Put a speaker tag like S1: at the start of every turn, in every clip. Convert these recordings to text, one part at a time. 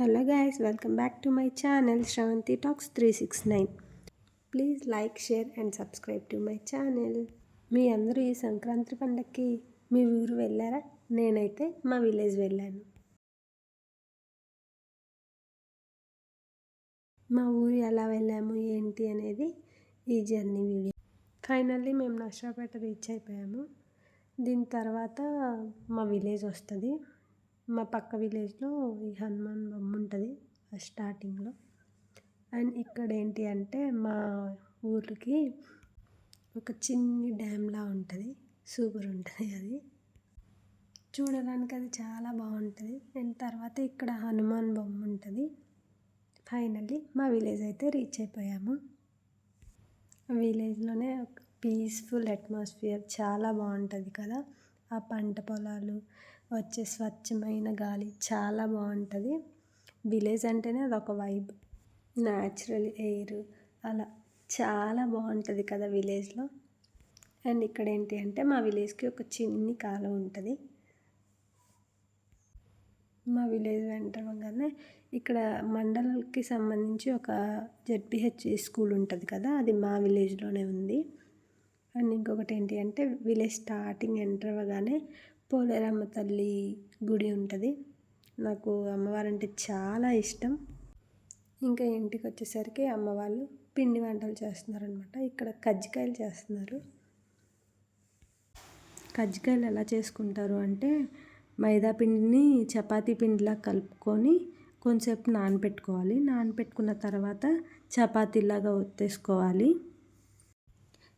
S1: Hello guys welcome back to my channel Sravanthi talks three six nine. Please like share and subscribe to my channel. మీ అందరూ ఈ సంక్రాంతి పండగకి మీ ఊరు వెళ్ళారా? నేనైతే మా విలేజ్ వెళ్ళాను. మా ఊరు ఎలా వెళ్ళాము ఏంటి అనేది ఈ జర్నీ వీడియో. ఫైనల్లీ మేము నష్టాపేట రీచ్ అయిపోయాము. దీని తర్వాత మా విలేజ్ వస్తుంది. మా పక్క విలేజ్లో ఈ హనుమాన్ బొమ్మ ఉంటుంది స్టార్టింగ్లో. అండ్ ఇక్కడ ఏంటి అంటే మా ఊరికి ఒక చిన్ని డ్యామ్లా ఉంటుంది సూపర్ ఉంటుంది అది. చూడడానికి అది చాలా బాగుంటుంది. అండ్ తర్వాత ఇక్కడ హనుమాన్ బొమ్మ ఉంటుంది. ఫైనల్లీ మా విలేజ్ అయితే రీచ్ అయిపోయాము. విలేజ్లోనే ఒక పీస్ఫుల్ అట్మాస్ఫియర్ చాలా బాగుంటుంది కదా. ఆ పంట పొలాలు వచ్చే స్వచ్ఛమైన గాలి చాలా బాగుంటుంది. విలేజ్ అంటేనే అదొక వైబ్. న్యాచురల్ ఎయిర్ అలా చాలా బాగుంటుంది కదా విలేజ్లో. అండ్ ఇక్కడ ఏంటి అంటే మా విలేజ్కి ఒక చిన్ని కాలం ఉంటుంది. మా విలేజ్ వెంటనే ఇక్కడ మండలకి సంబంధించి ఒక జెడ్పిహెచ్ స్కూల్ ఉంటుంది కదా అది మా విలేజ్లోనే ఉంది. అండ్ ఇంకొకటి ఏంటి అంటే విలేజ్ స్టార్టింగ్ ఎంటర్ అవ్వగానే పోలేరమ్మ తల్లి గుడి ఉంటుంది. నాకు అమ్మవారంటే చాలా ఇష్టం. ఇంకా ఇంటికి వచ్చేసరికి అమ్మవాళ్ళు పిండి వంటలు చేస్తున్నారనమాట ఇక్కడ కజ్జికాయలు చేస్తున్నారు. కజ్జికాయలు ఎలా చేసుకుంటారు అంటే మైదా పిండిని చపాతీ పిండిలా కలుపుకొని కొంచెంసేపు నానబెట్టుకోవాలి నానబెట్టుకున్న తర్వాత చపాతీలాగా ఒత్తేసుకోవాలి.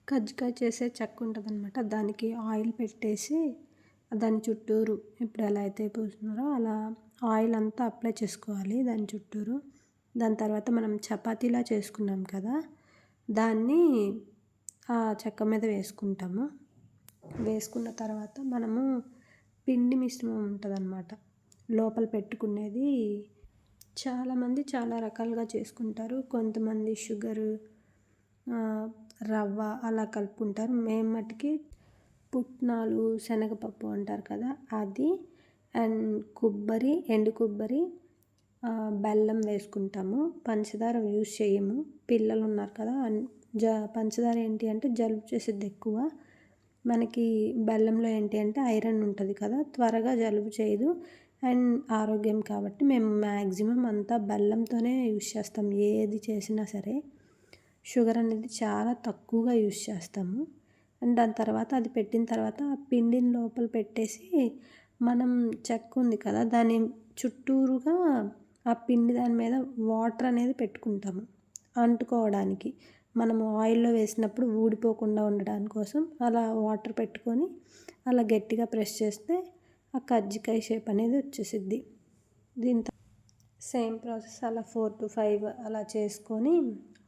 S1: కజ్జికాయ చేసే చెక్క ఉంటుంది అనమాట దానికి ఆయిల్ పెట్టేసి దాని చుట్టూరు ఇప్పుడు ఎలా అయితే పూస్తున్నారో అలా ఆయిల్ అంతా అప్లై చేసుకోవాలి దాని చుట్టూరు. దాని తర్వాత మనం చపాతీలా చేసుకున్నాం కదా దాన్ని ఆ చెక్క మీద వేసుకుంటాము. వేసుకున్న తర్వాత మనము పిండి మిశ్రమం ఉంటుంది అన్నమాట లోపల పెట్టుకునేది చాలామంది చాలా రకాలుగా చేసుకుంటారు. కొంతమంది షుగరు రవ్వ అలా కలుపుకుంటారు. మేము మట్టుకి పుట్నాలు శనగపప్పు అంటారు కదా అది అండ్ కొబ్బరి ఎండు కొబ్బరి బెల్లం వేసుకుంటాము. పంచదార యూస్ చేయము. పిల్లలు ఉన్నారు కదా జ పంచదార ఏంటి అంటే జలుబు చేసేది ఎక్కువ. మనకి బెల్లంలో ఏంటి అంటే ఐరన్ ఉంటుంది కదా త్వరగా జలుబు చేయదు. అండ్ ఆరోగ్యం కాబట్టి మేము మ్యాక్సిమం అంతా బెల్లంతోనే యూస్ చేస్తాం. ఏది చేసినా సరే షుగర్ అనేది చాలా తక్కువగా యూస్ చేస్తాము. అండ్ దాని తర్వాత అది పెట్టిన తర్వాత ఆ పిండిని లోపల పెట్టేసి మనం చెక్క ఉంది కదా దాని చుట్టూరుగా ఆ పిండి దాని మీద వాటర్ అనేది పెట్టుకుంటాము అంటుకోవడానికి. మనము ఆయిల్లో వేసినప్పుడు ఊడిపోకుండా ఉండడానికి కోసం అలా వాటర్ పెట్టుకొని అలా గట్టిగా ప్రెస్ చేస్తే ఆ కజ్జికాయ షేప్ అనేది వచ్చేసిద్ది. దీంతో సేమ్ ప్రాసెస్ అలా ఫోర్ టు ఫైవ్ అలా చేసుకొని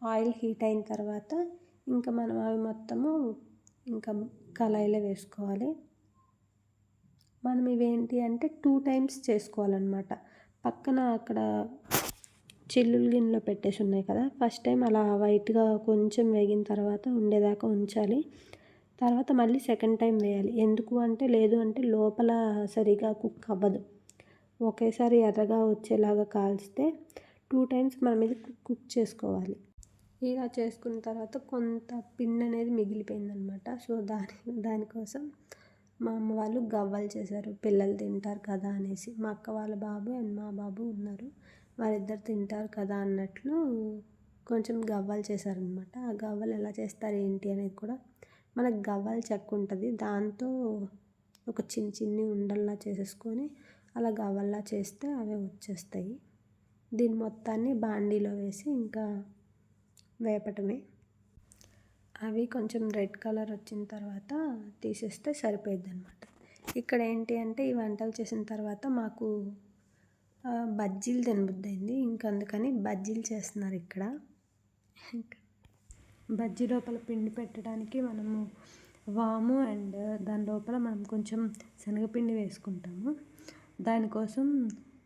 S1: ఆయిల్ హీట్ అయిన తర్వాత ఇంకా మనం అవి మొత్తము ఇంకా కళాయిలో వేసుకోవాలి. మనం ఇవేంటి అంటే టూ టైమ్స్ చేసుకోవాలన్నమాట. పక్కన అక్కడ చిల్లులు గిన్నెలో పెట్టేసి ఉన్నాయి కదా ఫస్ట్ టైం అలా వైట్గా కొంచెం వేగిన తర్వాత ఉండేదాకా ఉంచాలి. తర్వాత మళ్ళీ సెకండ్ టైం వేయాలి. ఎందుకు అంటే లేదు అంటే లోపల సరిగా కుక్ అవ్వదు. ఒకేసారి ఎర్రగా వచ్చేలాగా కాల్స్తే టూ టైమ్స్ మనం ఇది కుక్ చేసుకోవాలి. ఇలా చేసుకున్న తర్వాత కొంత పిండి అనేది మిగిలిపోయిందనమాట. సో దాని దానికోసం మా అమ్మ వాళ్ళు గవ్వలు చేశారు. పిల్లలు తింటారు కదా అనేసి. మా అక్క వాళ్ళ బాబు అండ్ మా బాబు ఉన్నారు. వారిద్దరు తింటారు కదా అన్నట్లు కొంచెం గవ్వలు చేశారనమాట. ఆ గవ్వలు ఎలా చేస్తారు ఏంటి అనేది కూడా మనకు గవ్వలు చెక్క ఉంటుంది. దాంతో ఒక చిన్న చిన్ని ఉండల్లా చేసేసుకొని అలా గవ్వల్లా చేస్తే అవే వచ్చేస్తాయి. దీని మొత్తాన్ని బాండీలో వేసి ఇంకా వేపటమే అవి కొంచెం రెడ్ కలర్ వచ్చిన తర్వాత తీసేస్తే సరిపోయిద్ది అనమాట ఇక్కడ ఏంటి అంటే ఈ వంటలు చేసిన తర్వాత మాకు బజ్జీలు తినబుద్దయింది. ఇంకందుకని ఇంకా అందుకని బజ్జీలు చేస్తున్నారు ఇక్కడ. బజ్జీ లోపల పిండి పెట్టడానికి మనము వాము అండ్ దాని లోపల మనం కొంచెం శనగపిండి వేసుకుంటాము. దానికోసం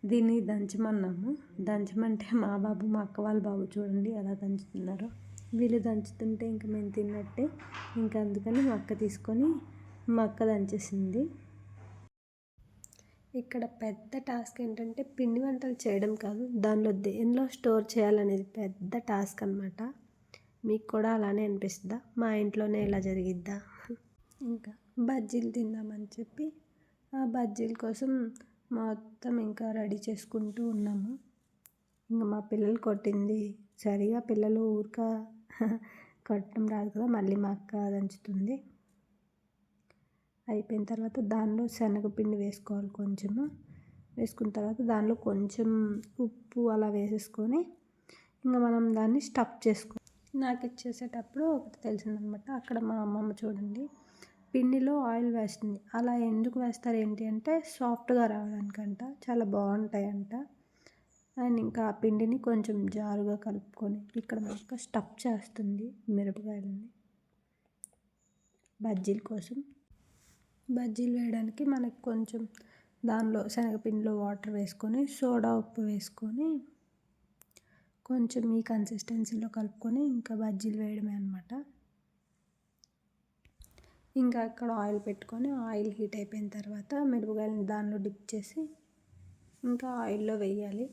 S1: దీన్ని దంచమన్నాము. దంచమంటే మా బాబు మా అక్క వాళ్ళ బాబు చూడండి ఎలా దంచుతున్నారో. వీళ్ళు దంచుతుంటే ఇంకా మేము తిన్నట్టే. ఇంకా అందుకని మా అక్క తీసుకొని మా అక్క దంచేసింది. ఇక్కడ పెద్ద టాస్క్ ఏంటంటే పిండి వంటలు చేయడం కాదు దానిలో దేనిలో స్టోర్ చేయాలనేది పెద్ద టాస్క్ అనమాట మీకు కూడా అలానే అనిపిస్తుందా? మా ఇంట్లోనే ఇలా జరిగిద్దా? ఇంకా బజ్జీలు తిందామని చెప్పి ఆ బజ్జీల కోసం మొత్తం ఇంకా రెడీ చేసుకుంటూ ఉన్నాము. ఇంకా మా పిల్లలు కొట్టింది. సరిగా పిల్లలు ఊరిక కొట్టడం రాదు కదా మళ్ళీ మా అక్క దంచుతుంది అయిపోయిన తర్వాత దానిలో శనగపిండి వేసుకోవాలి కొంచెము. వేసుకున్న తర్వాత దానిలో కొంచెం ఉప్పు అలా వేసేసుకొని ఇంకా మనం దాన్ని స్టఫ్ చేసుకో నాకు ఇచ్చేసేటప్పుడు ఒకటి తెలిసిందనమాట. అక్కడ మా అమ్మమ్మ చూడండి. పిండిలో ఆయిల్ వేస్తుంది. అలా ఎందుకు వేస్తారు ఏంటి అంటే సాఫ్ట్గా రావడానికంట. చాలా బాగుంటాయంట. అండ్ ఇంకా ఆ పిండిని కొంచెం జారుగా కలుపుకొని ఇక్కడ మనకు స్టఫ్ చేస్తుంది మిరపకాయలని. బజ్జీల కోసం. బజ్జీలు వేయడానికి మనకు కొంచెం దానిలో శనగపిండిలో వాటర్ వేసుకొని సోడా ఉప్పు వేసుకొని కొంచెం ఈ కన్సిస్టెన్సీలో కలుపుకొని ఇంకా బజ్జీలు వేయడమే అనమాట ఇంకా అక్కడ ఆయిల్ పెట్టుకొని ఆయిల్ హీట్ అయిపోయిన తర్వాత మిరపకాయలను దానిలో డిప్ చేసి ఇంకా ఆయిల్లో వేయాలి.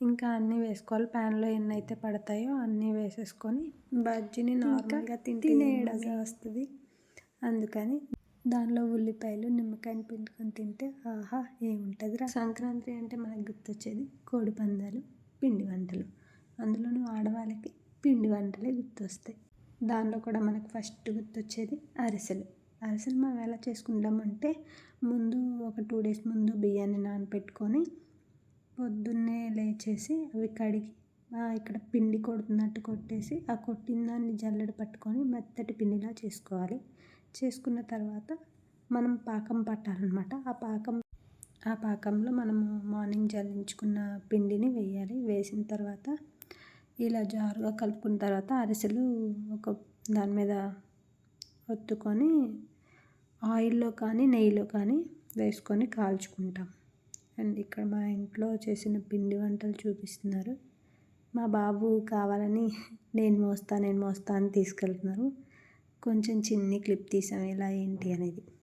S1: ఇంకా అన్నీ వేసుకోవాలి. ప్యాన్లో ఎన్ని అయితే పడతాయో అన్నీ వేసేసుకొని బజ్జీని నార్మల్గా తినేయడమే. వస్తుంది. అందుకని దానిలో ఉల్లిపాయలు నిమ్మకాయని పిండుకొని తింటే ఆహా ఏముంటుందిరా. సంక్రాంతి అంటే మనకు గుర్తొచ్చేది కోడి పందాలు పిండి వంటలు. అందులోనూ ఆడవాళ్ళకి పిండి వంటలే గుర్తొస్తాయి. దానిలో కూడా మనకు ఫస్ట్ గుర్తొచ్చేది అరిసెలు. అరిసెలు మనం ఎలా చేసుకుంటామంటే ముందు ఒక టూ డేస్ ముందు బియ్యాన్ని నానబెట్టుకొని పొద్దున్నే లేచేసి అవి కడిగి ఇక్కడ పిండి కొడుతున్నట్టు కొట్టేసి ఆ కొట్టిన దాన్ని జల్లెడ పట్టుకొని మెత్తటి పిండిలా చేసుకోవాలి. చేసుకున్న తర్వాత మనం పాకం పట్టాలన్నమాట. ఆ పాకం ఆ పాకంలో మనము మార్నింగ్ జల్లించుకున్న పిండిని వేయాలి. వేసిన తర్వాత ఇలా జారుగా కలుపుకున్న తర్వాత అరిసెలు ఒక దాని మీద ఒత్తుకొని ఆయిల్లో కానీ నెయ్యిలో కానీ వేసుకొని కాల్చుకుంటాం. అండ్ ఇక్కడ మా ఇంట్లో చేసిన పిండి వంటలు చూపిస్తున్నారు. మా బాబు కావాలని నేను మోస్తా నేను మోస్తా అని తీసుకెళ్తున్నారు. కొంచెం చిన్ని క్లిప్ తీసాం ఇలా ఏంటి అనేది.